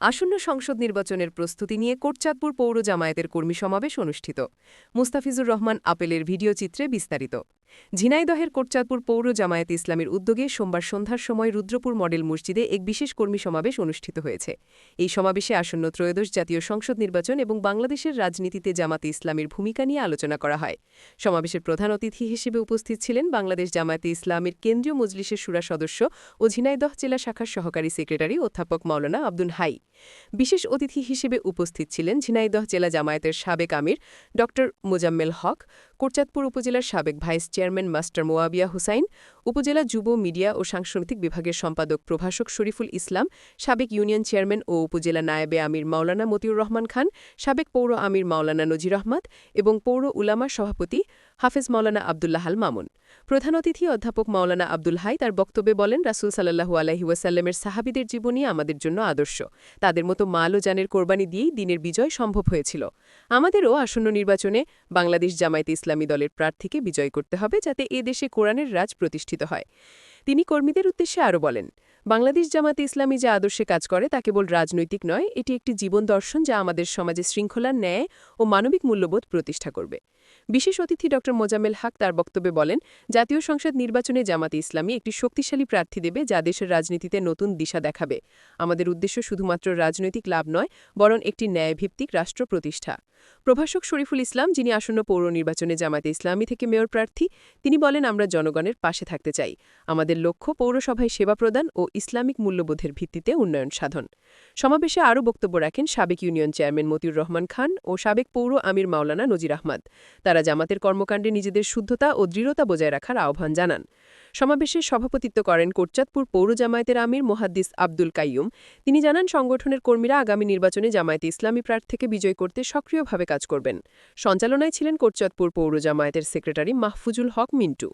আসন্ন সংসদ নির্বাচনের প্রস্তুতি নিয়ে কোটচাঁদপুর পৌর জামায়াতের কর্মী সমাবেশ অনুষ্ঠিত। মুস্তাফিজুর রহমান আপেলের ভিডিও চিত্রে বিস্তারিত। ঝিনাইদহের কোটচাঁদপুর পৌর জামায়াত ইসলামের উদ্যোগে সোমবার সন্ধ্যার সময় রুদ্রপুর মডেল মসজিদে এক বিশেষ কর্মী সমাবেশ অনুষ্ঠিত হয়েছে। এই সমাবেশে আসন্ন ত্রয়োদশ জাতীয় সংসদ নির্বাচন এবং বাংলাদেশের রাজনীতিতে জামাতে ইসলামের ভূমিকা নিয়ে আলোচনা করা হয়। সমাবেশের প্রধান অতিথি হিসেবে উপস্থিত ছিলেন বাংলাদেশ জামায়াতে ইসলামের কেন্দ্রীয় মজলিসের সুরা সদস্য ও ঝিনাইদহ জেলা শাখার সহকারী সেক্রেটারি অধ্যাপক মাওলানা আব্দুল হাই। বিশেষ অতিথি হিসেবে উপস্থিত ছিলেন ঝিনাইদহ জেলা জামায়াতের সাবেক আমির ড মোজাম্মেল হক, কোটচাঁদপুর উপজেলার সাবেক vice chairman master Moabia Hussain, upazila যুব, মিডিয়া ও সাংস্কৃতিক বিভাগের সম্পাদক প্রভাষক শরীফুল ইসলাম, সাবেক ইউনিয়ন চেয়ারম্যান ও উপজেলা নায়েবে আমির মাওলানা মতিউর রহমান খান, সাবেক পৌর আমির মাওলানা নজির আহমদ এবং পৌর উলামা সভাপতি হাফেজ মাওলানা আবদুল্লাহাল মামুন। প্রধান অতিথি অধ্যাপক মাওলানা আব্দুল হাই তার বক্তব্যে বলেন, রাসুল সাল্লাহু আলহি ওয়াসাল্লামের সাহাবিদের জীবনী আমাদের জন্য আদর্শ। তাদের মতো মাল ও জানের কোরবানি দিয়েই দিনের বিজয় সম্ভব হয়েছিল। আমাদেরও আসন্ন নির্বাচনে বাংলাদেশ জামায়াতে ইসলামী দলের প্রার্থীকে বিজয় করতে হবে। যাতে এ দেশে কোরআনের রাজ প্রতিষ্ঠিত হয়। তিনি কর্মীদের উদ্দেশ্যে আরও বলেন বাংলাদেশ জামাতে ইসলামী যে আদর্শে কাজ করে তা কেবল রাজনৈতিক নয়, এটি একটি জীবন দর্শন যা আমাদের সমাজে শৃঙ্খলার ন্যায় ও মানবিক মূল্যবোধ প্রতিষ্ঠা করবে। বিশেষ অতিথি ড. মোজামেল হক তার বক্তব্যে বলেন, জাতীয় সংসদ নির্বাচনে জামাতে ইসলামী একটি শক্তিশালী প্রার্থী দেবে যা দেশের রাজনীতিতে নতুন দিশা দেখাবে। আমাদের উদ্দেশ্য শুধুমাত্র রাজনৈতিক লাভ নয়, বরং একটি ন্যায়ভিত্তিক রাষ্ট্র প্রতিষ্ঠা। প্রভাষক শরীফুল ইসলাম, যিনি আসন্ন পৌর নির্বাচনে জামাতে ইসলামী থেকে মেয়র প্রার্থী, তিনি বলেন, আমরা জনগণের পাশে থাকতে চাই। আমাদের লক্ষ্য পৌরসভায় সেবা প্রদান ও ইসলামিক মূল্যবোধের ভিত্তিতে উন্নয়ন সাধন। সমাবেশে আরও বক্তব্য রাখেন সাবেক ইউনিয়ন চেয়ারম্যান মতিউর রহমান খান ও সাবেক পৌর আমির মাওলানা নজির আহমদ। তারা জামাতের কর্মকাণ্ডে নিজেদের শুদ্ধতা ও দৃঢ়তা বজায় রাখার আহ্বান জানান। সমাবেশে সভাপতিত্ব করেন কোটচাঁদপুর পৌর জামায়াতের আমির মোহাদ্দিস আব্দুল কাইয়ুম। তিনি জানান, সংগঠনের কর্মীরা আগামী নির্বাচনে জামায়াতে ইসলামী প্রার্থীকে বিজয় করতে সক্রিয়ভাবে কাজ করবেন। সঞ্চালনায় ছিলেন কোটচাঁদপুর পৌর জামায়াতের সেক্রেটারি মাহফুজুল হক মিন্টু।